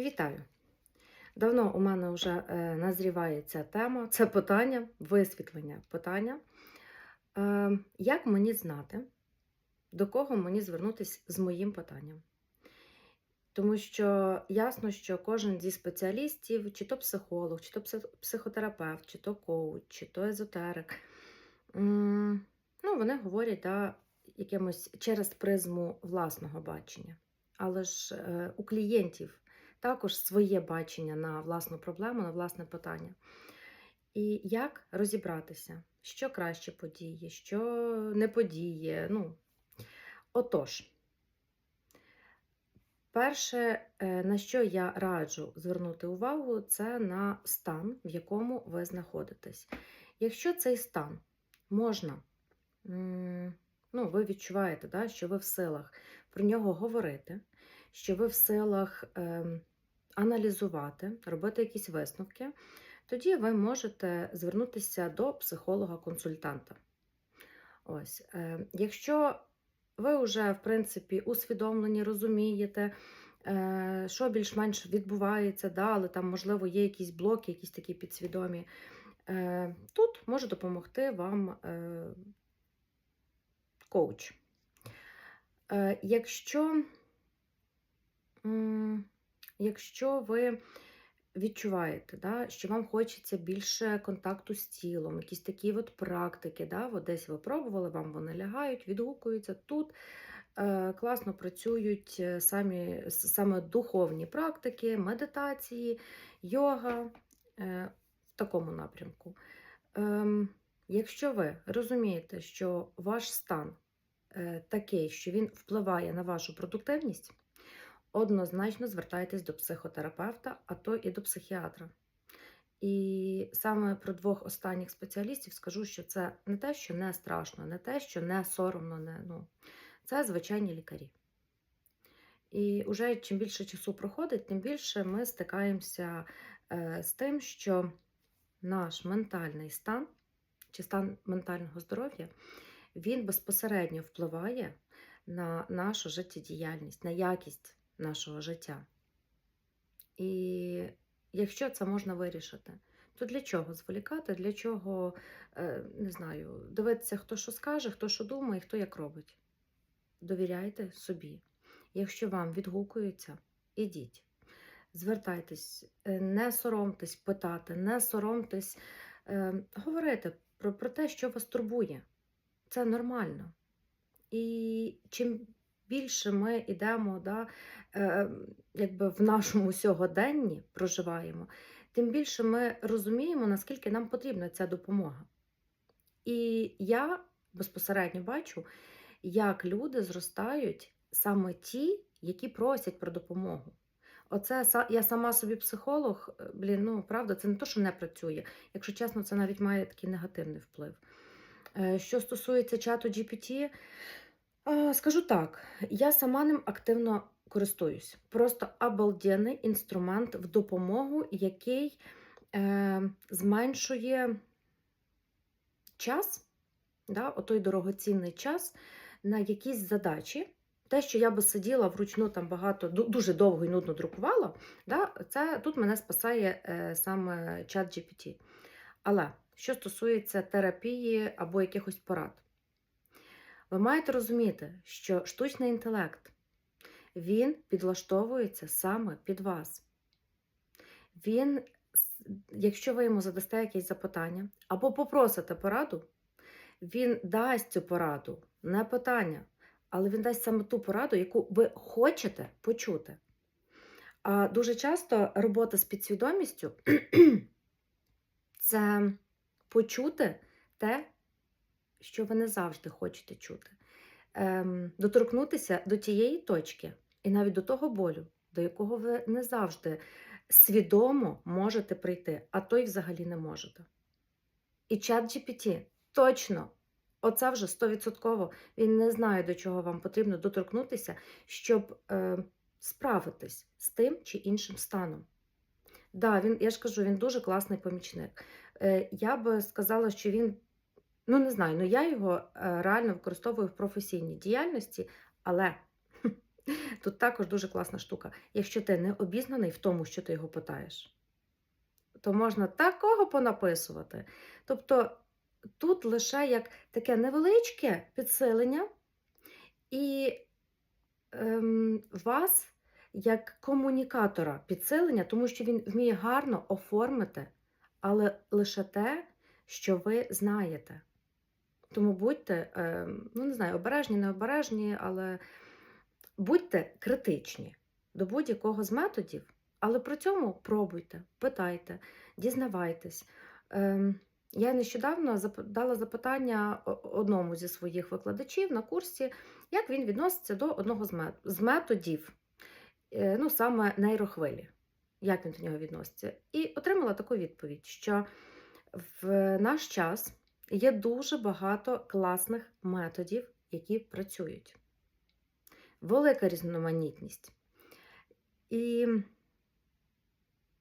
Вітаю! Давно у мене вже е, назріває ця тема, це питання, висвітлення питання. Е, як мені знати, до кого мені звернутися з моїм питанням? Тому що ясно, що кожен зі спеціалістів, чи то психолог, чи то психотерапевт, чи то коуч, чи то езотерик, ну, вони говорять да, якимось через призму власного бачення. Але ж е, у клієнтів також своє бачення на власну проблему, на власне питання. І як розібратися, що краще подіє, що не подіє. Ну, отож, перше, е, на що я раджу звернути увагу, це на стан, в якому ви знаходитесь. Якщо цей стан можна, ну, ви відчуваєте, да, що ви в силах про нього говорити, що ви в силах ем, аналізувати, робити якісь висновки, тоді ви можете звернутися до психолога-консультанта. Ось, е, якщо ви вже, в принципі, усвідомлені, розумієте, е, що більш-менш відбувається, да, але там, можливо, є якісь блоки, якісь такі підсвідомі, е, тут може допомогти вам коуч. Якщо, якщо ви відчуваєте, да, що вам хочеться більше контакту з тілом, якісь такі от практики, да, от десь ви пробували, вам вони лягають, відгукуються. Тут е, класно працюють е, самі, саме духовні практики, медитації, йога е, в такому напрямку. Ем, якщо ви розумієте, що ваш стан такий, що він впливає на вашу продуктивність, однозначно звертайтесь до психотерапевта, а то і до психіатра. І саме про двох останніх спеціалістів скажу, що це не те, що не страшно, не те, що не соромно, не, ну, це звичайні лікарі. І вже чим більше часу проходить, тим більше ми стикаємося е, з тим, що наш ментальний стан чи стан ментального здоров'я він безпосередньо впливає на нашу життєдіяльність, на якість нашого життя. І якщо це можна вирішити, то для чого зволікати, для чого, е, не знаю, дивитися, хто що скаже, хто що думає, хто як робить. Довіряйте собі. Якщо вам відгукується, ідіть. Звертайтесь, е, не соромтесь питати, не соромтесь е, говорити про, про те, що вас турбує. Це нормально. І чим більше ми йдемо да, е, якби в нашому сьогоденні проживаємо, тим більше ми розуміємо, наскільки нам потрібна ця допомога. І я безпосередньо бачу, як люди зростають саме ті, які просять про допомогу. Оце я сама собі психолог, е, блін, ну правда, це не то, що не працює. Якщо чесно, це навіть має такий негативний вплив. Е, Що стосується чату GPT, скажу так, я сама ним активно користуюсь. Просто обалденний інструмент в допомогу, який е, зменшує час, да, отой дорогоцінний час на якісь задачі. Те, що я би сиділа вручну там багато, дуже довго і нудно друкувала, да, це тут мене спасає е, саме чат GPT. Але що стосується терапії або якихось порад, ви маєте розуміти, що штучний інтелект він підлаштовується саме під вас. Він, якщо ви йому задасте якесь запитання або попросите пораду, він дасть цю пораду, не питання, але він дасть саме ту пораду, яку ви хочете почути. А дуже часто робота з підсвідомістю це почути те, що ви не завжди хочете чути. Ем, доторкнутися до тієї точки і навіть до того болю, до якого ви не завжди свідомо можете прийти, а то й взагалі не можете. І чат GPT точно, оце вже 100%, він не знає, до чого вам потрібно доторкнутися, щоб е, справитись з тим чи іншим станом. Да, він, я ж кажу, він дуже класний помічник. Е, я би сказала, що він, ну не знаю, ну я його е, реально використовую в професійній діяльності, але Тут також дуже класна штука. Якщо ти не обізнаний в тому, що ти його питаєш, то можна такого понаписувати. Тобто тут лише як таке невеличке підсилення, і ем, вас як комунікатора підсилення, тому що він вміє гарно оформити, але лише те, що ви знаєте. Тому будьте, ем, ну не знаю, обережні, не обережні, але будьте критичні до будь-якого з методів, але при цьому пробуйте, питайте, дізнавайтесь. Ем, Я нещодавно дала запитання одному зі своїх викладачів на курсі, як він відноситься до одного з методів, е, ну саме нейрохвилі, як він до нього відноситься. І отримала таку відповідь, що в наш час є дуже багато класних методів, які працюють. Велика різноманітність. І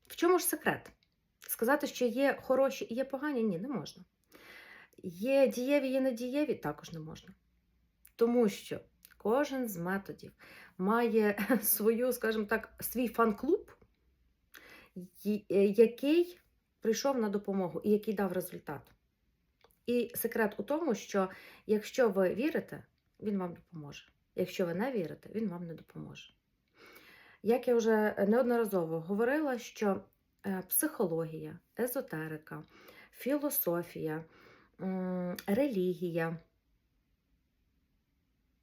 в чому ж секрет? Сказати, що є хороші і є погані, ні, не можна. Є дієві, є недієві, також не можна. Тому що кожен з методів має свою, скажімо так, свій фан-клуб, е, який прийшов на допомогу і який дав результат. І секрет у тому, що якщо ви вірите, він вам допоможе. Якщо ви не вірите, він вам не допоможе. Як я вже неодноразово говорила, що е, психологія, езотерика, філософія, релігія,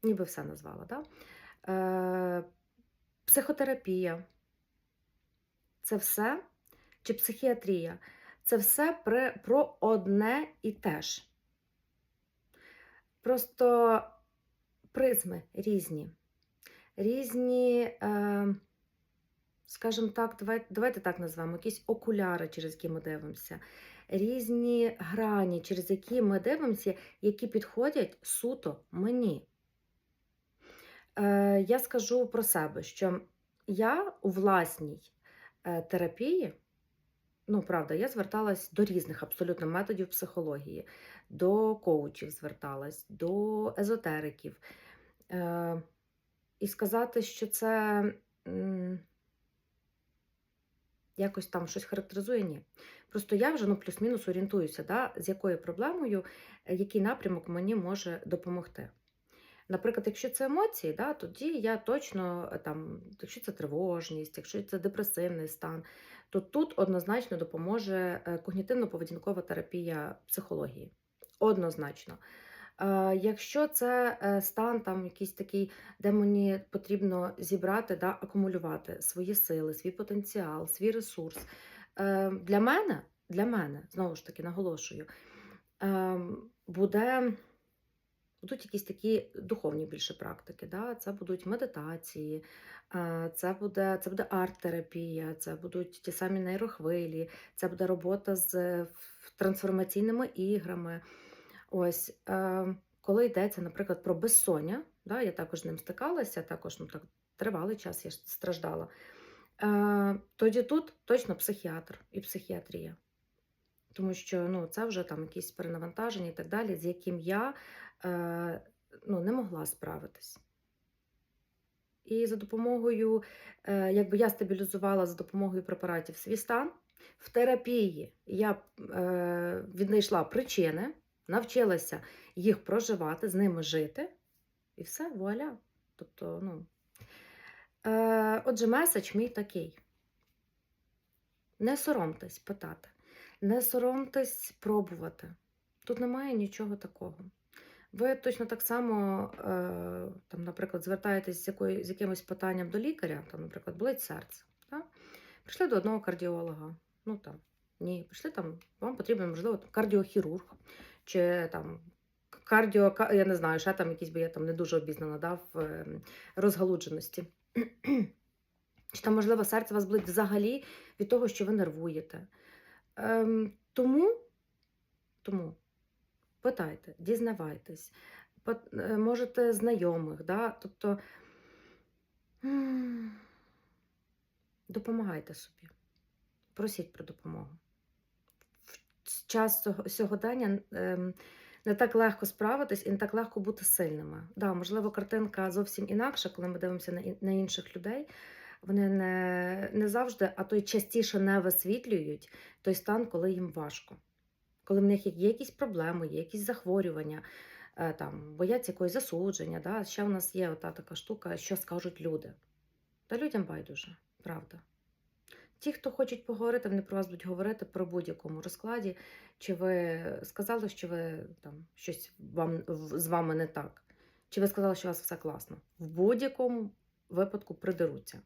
ніби все назвала, да? е, психотерапія це все, чи психіатрія, це все при, про одне і те ж. Просто призми різні. Різні, е, скажімо так, давайте, давайте так назвемо, якісь окуляри, через які ми дивимося, різні грані, через які ми дивимося, які підходять суто мені. Е, я скажу про себе, що я у власній е, терапії, ну, правда, я зверталась до різних абсолютно методів психології, до коучів зверталась, до езотериків. Е, і сказати, що це м, якось там щось характеризує, ні. Просто я вже ну, плюс-мінус орієнтуюся, да, з якою проблемою, е, який напрямок мені може допомогти. Наприклад, якщо це емоції, да, тоді я точно е, там, якщо це тривожність, якщо це депресивний стан, то тут однозначно допоможе е, когнітивно-поведінкова терапія психології. Однозначно. Е, Якщо це стан там якийсь такий, де мені потрібно зібрати, да, акумулювати свої сили, свій потенціал, свій ресурс. Для мене, для мене, знову ж таки, наголошую, е, буде будуть якісь такі духовні більше практики. Да? Це будуть медитації, е, це буде, це буде арт-терапія, це будуть ті самі нейрохвилі, це буде робота з е, трансформаційними іграми. Ось, е, коли йдеться, наприклад, про безсоння, да? я також з ним стикалася, також ну, так, тривалий час я страждала. Тоді тут точно психіатр і психіатрія. Тому що ну, це вже там якісь перенавантаження і так далі, з яким я е, ну, не могла справитись. І за допомогою, е, якби я стабілізувала за допомогою препаратів свій стан, в терапії я е, віднайшла причини, навчилася їх проживати, з ними жити, і все, вуаля. Тобто, ну. Е, отже, меседж мій такий. Не соромтесь питати, не соромтесь пробувати. Тут немає нічого такого. Ви точно так само, е, там, наприклад, звертаєтесь з, якою, з якимось питанням до лікаря, там, наприклад, болить серце. Так? Прийшли до одного кардіолога. Ну там, ні, прийшли там, вам потрібен, можливо, там, кардіохірург, чи там кардіо, я не знаю, ще там якісь, бо я там не дуже обізнана да, в е, розгалудженості. Чи там, можливо, серце вас болить взагалі від того, що ви нервуєте. Ем, тому, тому питайте, дізнавайтесь, е, можете знайомих, да? тобто допомагайте собі, просіть про допомогу. В час сього- сьогодення ем, не так легко справитись і не так легко бути сильними. Да, можливо, картинка зовсім інакша, коли ми дивимося на інших людей. Вони не, не завжди, а то й частіше не висвітлюють той стан, коли їм важко. Коли в них є якісь проблеми, є якісь захворювання, е, там, бояться якогось засудження. Да? Ще в нас є ота така штука, що скажуть люди. Та людям байдуже, правда. Ті, хто хочуть поговорити, вони про вас будуть говорити про будь-якому розкладі. Чи ви сказали, що ви там щось вам з вами не так? Чи ви сказали, що у вас все класно? В будь-якому випадку придеруться.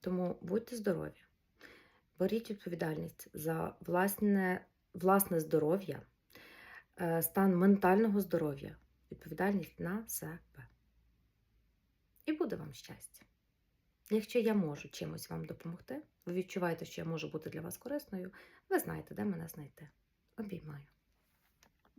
Тому будьте здорові, беріть відповідальність за власне, власне здоров'я, е, стан ментального здоров'я, відповідальність на себе. І буде вам щастя. Якщо я можу чимось вам допомогти, ви відчуваєте, що я можу бути для вас корисною, ви знаєте, де мене знайти. Обіймаю.